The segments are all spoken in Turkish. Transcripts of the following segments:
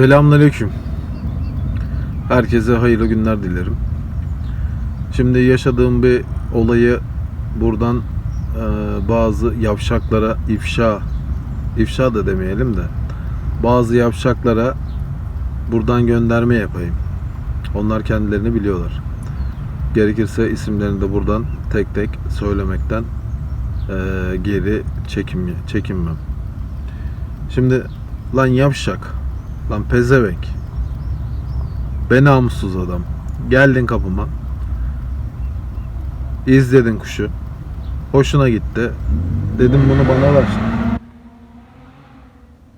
Selamünaleyküm. Herkese hayırlı günler dilerim. Şimdi yaşadığım bir olayı buradan e, bazı yavşaklara ifşa, ifşa da demeyelim de bazı yavşaklara buradan gönderme yapayım. Onlar kendilerini biliyorlar. Gerekirse isimlerini de buradan tek tek söylemekten e, geri çekim, çekinmem. Şimdi lan yavşak Lan pezevenk. Be namussuz adam. Geldin kapıma. İzledin kuşu. Hoşuna gitti. Dedim bunu bana ver.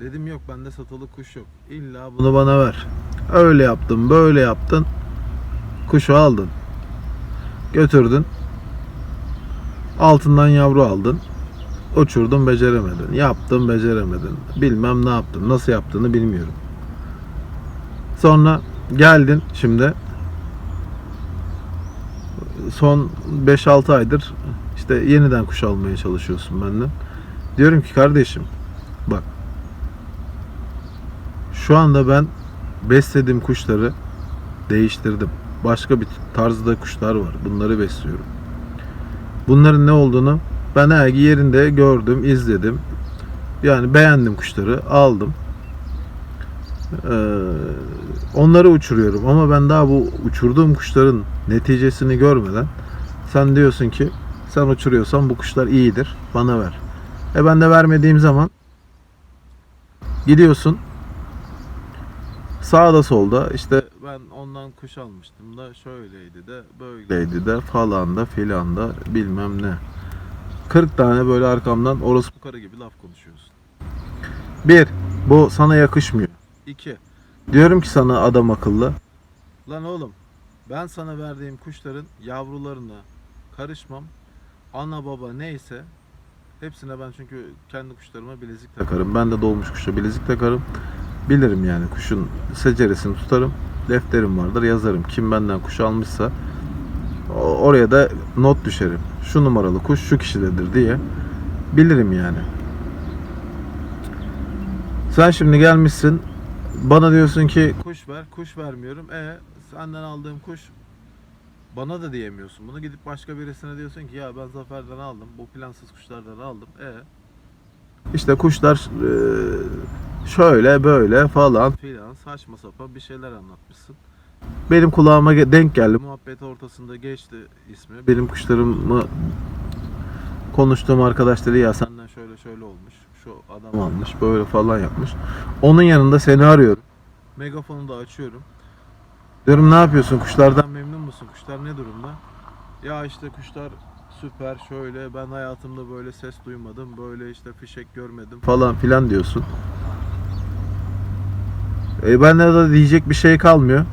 Dedim yok bende satılık kuş yok. İlla bunu bana ver. Öyle yaptın, böyle yaptın. Kuşu aldın. Götürdün. Altından yavru aldın. Uçurdun beceremedin. Yaptın beceremedin. Bilmem ne yaptın. Nasıl yaptığını bilmiyorum. Sonra geldin şimdi son 5-6 aydır işte yeniden kuş almaya çalışıyorsun benden. Diyorum ki kardeşim bak şu anda ben beslediğim kuşları değiştirdim. Başka bir tarzda kuşlar var. Bunları besliyorum. Bunların ne olduğunu ben her yerinde gördüm, izledim. Yani beğendim kuşları, aldım. Ee, onları uçuruyorum ama ben daha bu uçurduğum kuşların neticesini görmeden sen diyorsun ki sen uçuruyorsan bu kuşlar iyidir bana ver. E ben de vermediğim zaman gidiyorsun sağda solda işte ben ondan kuş almıştım da şöyleydi de böyleydi de falan da filan da bilmem ne. 40 tane böyle arkamdan orospu karı gibi laf konuşuyorsun. Bir, bu sana yakışmıyor. 2. Diyorum ki sana adam akıllı. Lan oğlum ben sana verdiğim kuşların yavrularına karışmam. Ana baba neyse hepsine ben çünkü kendi kuşlarıma bilezik takarım. Ben de doğmuş kuşa bilezik takarım. Bilirim yani kuşun seceresini tutarım. Defterim vardır yazarım. Kim benden kuş almışsa oraya da not düşerim. Şu numaralı kuş şu kişidedir diye bilirim yani. Sen şimdi gelmişsin bana diyorsun ki kuş ver, kuş vermiyorum. E senden aldığım kuş bana da diyemiyorsun. Bunu gidip başka birisine diyorsun ki ya ben Zafer'den aldım. Bu plansız kuşlardan aldım. E işte kuşlar e, şöyle böyle falan filan saçma sapan bir şeyler anlatmışsın. Benim kulağıma denk geldi. Muhabbet ortasında geçti ismi. Benim kuşlarımı konuştuğum arkadaş dedi ya senden şöyle şöyle olmuş. Şu adam almış böyle falan yapmış. Onun yanında seni arıyorum. Megafonu da açıyorum. Diyorum ne yapıyorsun? Kuşlardan memnun musun? Kuşlar ne durumda? Ya işte kuşlar süper şöyle ben hayatımda böyle ses duymadım. Böyle işte fişek görmedim falan filan diyorsun. E bende de diyecek bir şey kalmıyor.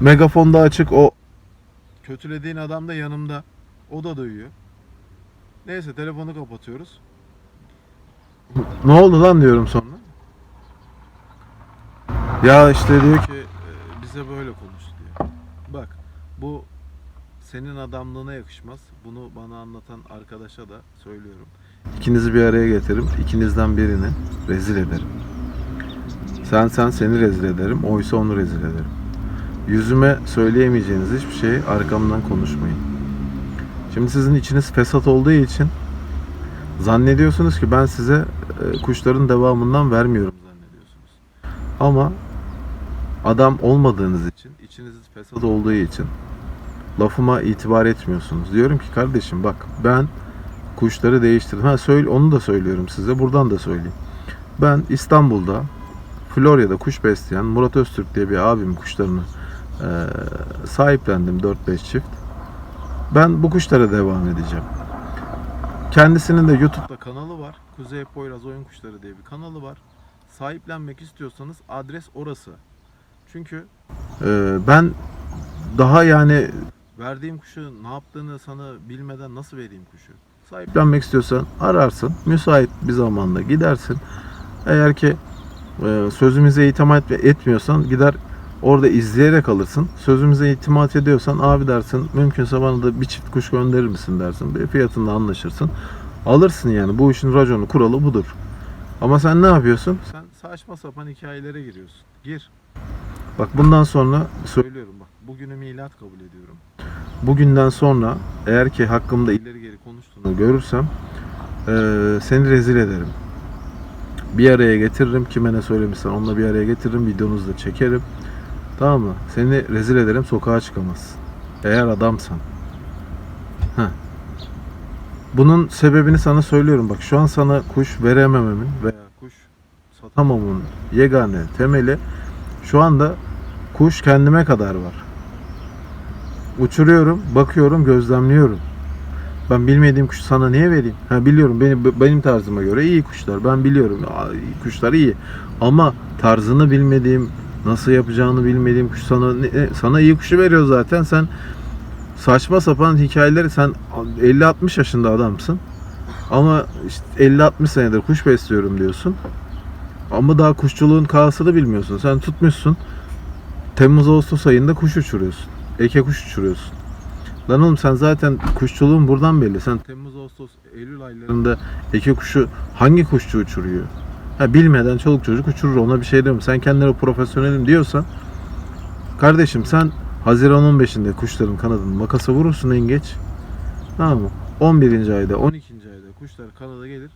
Megafonda açık o kötülediğin adam da yanımda. O da duyuyor. Neyse telefonu kapatıyoruz. Ne oldu lan diyorum sonra. Ya işte diyor ki "E, bize böyle konuş diyor. Bak bu senin adamlığına yakışmaz. Bunu bana anlatan arkadaşa da söylüyorum. İkinizi bir araya getiririm. İkinizden birini rezil ederim. Sen sen seni rezil ederim. Oysa onu rezil ederim. Yüzüme söyleyemeyeceğiniz hiçbir şeyi arkamdan konuşmayın. Şimdi sizin içiniz fesat olduğu için zannediyorsunuz ki ben size e, kuşların devamından vermiyorum zannediyorsunuz. Ama adam olmadığınız için, içiniz fesat olduğu için lafıma itibar etmiyorsunuz. Diyorum ki kardeşim bak ben kuşları değiştirdim. Ha söyle onu da söylüyorum size. Buradan da söyleyeyim. Ben İstanbul'da Florya'da kuş besleyen Murat Öztürk diye bir abim kuşlarını e, sahiplendim 4-5 çift. Ben bu kuşlara devam edeceğim. Kendisinin de YouTube'da kanalı var. Kuzey Poyraz Oyun Kuşları diye bir kanalı var. Sahiplenmek istiyorsanız adres orası. Çünkü e, ben daha yani verdiğim kuşu ne yaptığını sana bilmeden nasıl vereyim kuşu? Sahiplenmek istiyorsan ararsın. Müsait bir zamanda gidersin. Eğer ki e, sözümüze itimat etmiyorsan gider orada izleyerek alırsın. Sözümüze itimat ediyorsan abi dersin mümkünse bana da bir çift kuş gönderir misin dersin. Bir fiyatında anlaşırsın. Alırsın yani bu işin raconu kuralı budur. Ama sen ne yapıyorsun? Sen saçma sapan hikayelere giriyorsun. Gir. Bak bundan sonra söylüyorum bak. Bugünü milat kabul ediyorum. Bugünden sonra eğer ki hakkımda ileri geri konuştuğunu görürsem eee, seni rezil ederim. Bir araya getiririm. Kime ne söylemişsen onunla bir araya getiririm. Videonuzu da çekerim. Tamam mı? Seni rezil ederim. Sokağa çıkamazsın. Eğer adamsan. Heh. Bunun sebebini sana söylüyorum. Bak şu an sana kuş veremememin veya kuş satamamamın yegane temeli şu anda kuş kendime kadar var. Uçuruyorum, bakıyorum, gözlemliyorum. Ben bilmediğim kuşu sana niye vereyim? Ha biliyorum benim benim tarzıma göre iyi kuşlar. Ben biliyorum kuşlar iyi. Ama tarzını bilmediğim, nasıl yapacağını bilmediğim kuş sana ne- sana iyi kuşu veriyor zaten. Sen saçma sapan hikayeleri sen 50-60 yaşında adamsın. Ama işte 50-60 senedir kuş besliyorum diyorsun. Ama daha kuşçuluğun kağısını bilmiyorsun. Sen tutmuşsun. Temmuz Ağustos ayında kuş uçuruyorsun. Eke kuş uçuruyorsun. Lan oğlum sen zaten kuşçuluğun buradan belli. Sen Temmuz, Ağustos, Eylül aylarında eke kuşu hangi kuşçu uçuruyor? Ha bilmeden çoluk çocuk uçurur ona bir şey demiyorum. Sen kendine profesyonelim diyorsan kardeşim sen Haziran 15'inde kuşların kanadını makasa vurursun en geç. Tamam mı? 11. ayda 12. ayda kuşlar kanada gelir.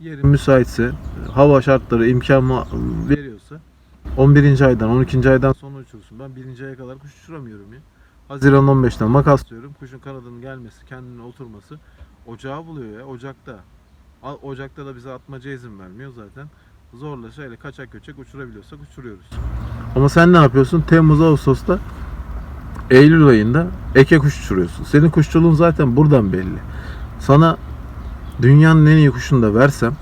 Yerin müsaitse hava şartları imkan veriyorsa 11. aydan 12. aydan sonra uçurursun. Ben 1. aya kadar kuş uçuramıyorum ya. Haziran 15'ten makaslıyorum. Kuşun kanadının gelmesi, kendine oturması ocağı buluyor ya Ocak'ta. Ocak'ta da bize atmaca izin vermiyor zaten. Zorla şöyle kaçak göçek uçurabiliyorsak uçuruyoruz. Ama sen ne yapıyorsun? Temmuz, Ağustos'ta Eylül ayında eke kuş uçuruyorsun. Senin kuşçuluğun zaten buradan belli. Sana dünyanın en iyi kuşunu da versem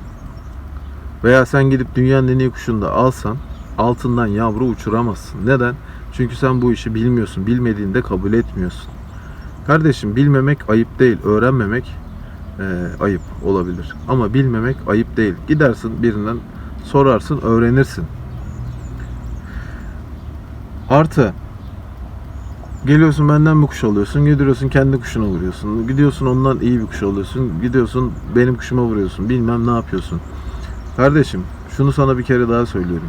veya sen gidip dünyanın en iyi kuşunu da alsan altından yavru uçuramazsın. Neden? Çünkü sen bu işi bilmiyorsun. Bilmediğinde kabul etmiyorsun. Kardeşim bilmemek ayıp değil. Öğrenmemek eee, ayıp olabilir. Ama bilmemek ayıp değil. Gidersin birinden sorarsın, öğrenirsin. Artı Geliyorsun benden bir kuş alıyorsun. Gidiyorsun kendi kuşuna vuruyorsun. Gidiyorsun ondan iyi bir kuş alıyorsun. Gidiyorsun benim kuşuma vuruyorsun. Bilmem ne yapıyorsun. Kardeşim şunu sana bir kere daha söylüyorum.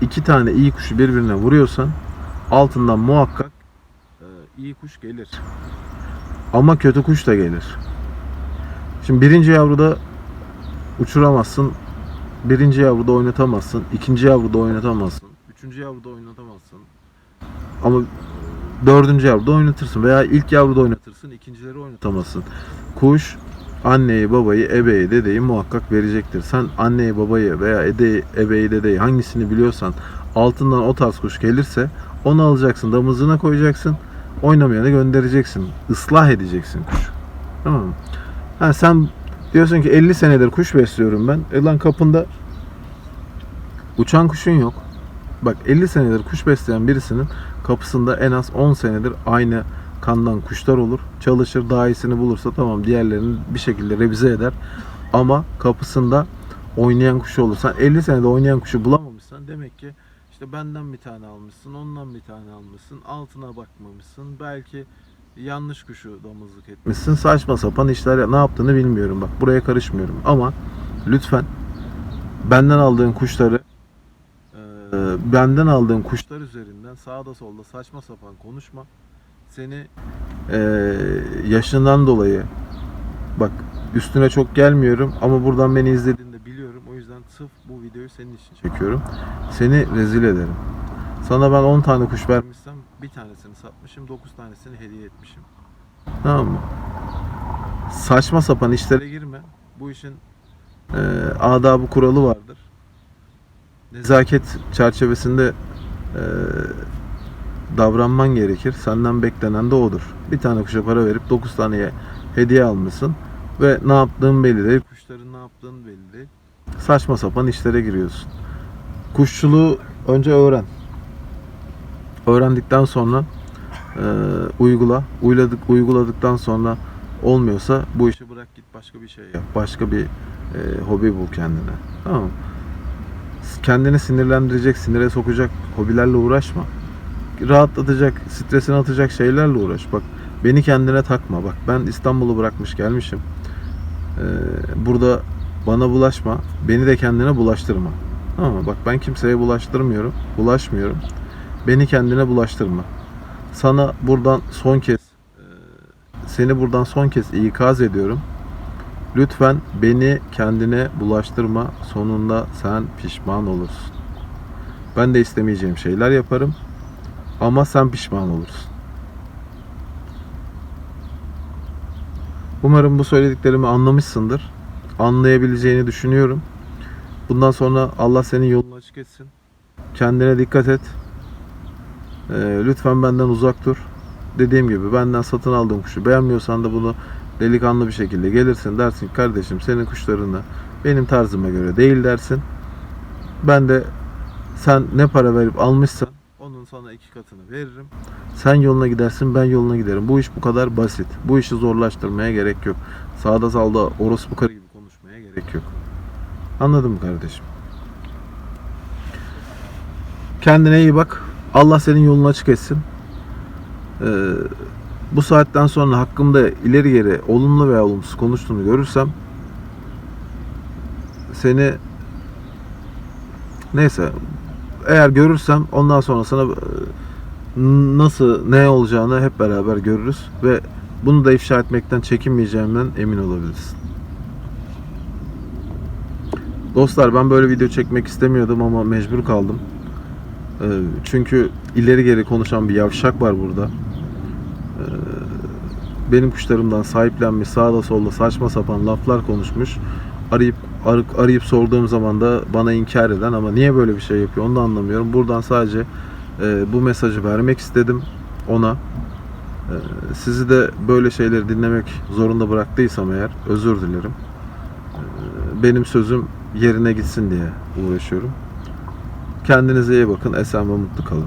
İki tane iyi kuşu birbirine vuruyorsan altından muhakkak e, iyi kuş gelir. Ama kötü kuş da gelir. Şimdi birinci yavruda uçuramazsın. Birinci yavruda oynatamazsın. ikinci yavruda oynatamazsın. Üçüncü yavruda oynatamazsın. Ama dördüncü yavruda oynatırsın veya ilk yavruda oynatırsın, ikincileri oynatamazsın. Kuş anneyi, babayı, ebeyi, dedeyi muhakkak verecektir. Sen anneyi, babayı veya edeyi, ebeyi, dedeyi hangisini biliyorsan altından o tarz kuş gelirse onu alacaksın, damızına koyacaksın, oynamayanı göndereceksin. Islah edeceksin kuş. Tamam mı? Ha, sen diyorsun ki 50 senedir kuş besliyorum ben. E lan kapında uçan kuşun yok. Bak 50 senedir kuş besleyen birisinin kapısında en az 10 senedir aynı kandan kuşlar olur. Çalışır daha iyisini bulursa tamam diğerlerini bir şekilde revize eder. Ama kapısında oynayan kuşu olursan 50 senede oynayan kuşu bulamamışsan demek ki işte benden bir tane almışsın, ondan bir tane almışsın, altına bakmamışsın. Belki yanlış kuşu damızlık etmişsin. Saçma sapan işler ne yaptığını bilmiyorum. Bak buraya karışmıyorum ama lütfen benden aldığın kuşları ee, benden aldığın kuşlar üzerinden sağda solda saçma sapan konuşma. Seni ee, yaşından dolayı bak üstüne çok gelmiyorum ama buradan beni izlediğinde biliyorum. O yüzden sırf bu videoyu senin için çekiyorum. Seni rezil ederim. Sana ben 10 tane kuş vermişsem bir tanesini satmışım, 9 tanesini hediye etmişim. Tamam mı? Saçma sapan işlere girme. Bu işin ee, adabı kuralı vardır nezaket çerçevesinde e, davranman gerekir. Senden beklenen de odur. Bir tane kuşa para verip 9 taneye hediye almışsın ve ne yaptığın belli değil. Kuşların ne yaptığın belli değil. Saçma sapan işlere giriyorsun. Kuşçuluğu önce öğren. Öğrendikten sonra e, uygula. Uyguladık, uyguladıktan sonra olmuyorsa bu işi bırak git başka bir şey yap. Başka bir e, hobi bul kendine. Tamam mı? kendini sinirlendirecek, sinire sokacak hobilerle uğraşma. Rahatlatacak, stresini atacak şeylerle uğraş. Bak beni kendine takma. Bak ben İstanbul'u bırakmış gelmişim. Ee, burada Bana bulaşma. Beni de kendine bulaştırma. Tamam mı? Bak ben kimseye bulaştırmıyorum. Bulaşmıyorum. Beni kendine bulaştırma. Sana buradan son kez e, seni buradan son kez ikaz ediyorum. Lütfen beni kendine bulaştırma. Sonunda sen pişman olursun. Ben de istemeyeceğim şeyler yaparım. Ama sen pişman olursun. Umarım bu söylediklerimi anlamışsındır. Anlayabileceğini düşünüyorum. Bundan sonra Allah senin yolunu açık etsin. Kendine dikkat et. Ee, lütfen benden uzak dur. Dediğim gibi benden satın aldığım kuşu beğenmiyorsan da bunu delikanlı bir şekilde gelirsin dersin kardeşim senin kuşlarını benim tarzıma göre değil dersin. Ben de sen ne para verip almışsan onun sana iki katını veririm. Sen yoluna gidersin ben yoluna giderim. Bu iş bu kadar basit. Bu işi zorlaştırmaya gerek yok. Sağda salda orospu karı gibi konuşmaya gerek yok. Anladın mı kardeşim? Kendine iyi bak. Allah senin yolunu açık etsin. Ee, bu saatten sonra hakkımda ileri geri olumlu veya olumsuz konuştuğunu görürsem seni neyse eğer görürsem ondan sonra sana e, nasıl ne olacağını hep beraber görürüz ve bunu da ifşa etmekten çekinmeyeceğimden emin olabilirsin. Dostlar ben böyle video çekmek istemiyordum ama mecbur kaldım. Ee, Çünkü ileri geri konuşan bir yavşak var burada. Ee, Benim kuşlarımdan sahiplenmiş sağda solda saçma sapan laflar konuşmuş. Arayıp arayıp, sorduğum zaman da bana inkar eden ama niye böyle bir şey yapıyor onu da anlamıyorum. Buradan sadece e, bu mesajı vermek istedim ona. Ee, Sizi de böyle şeyleri dinlemek zorunda bıraktıysam eğer özür dilerim. Benim sözüm yerine gitsin diye uğraşıyorum. Kendinize iyi bakın. Esen ve mutlu kalın.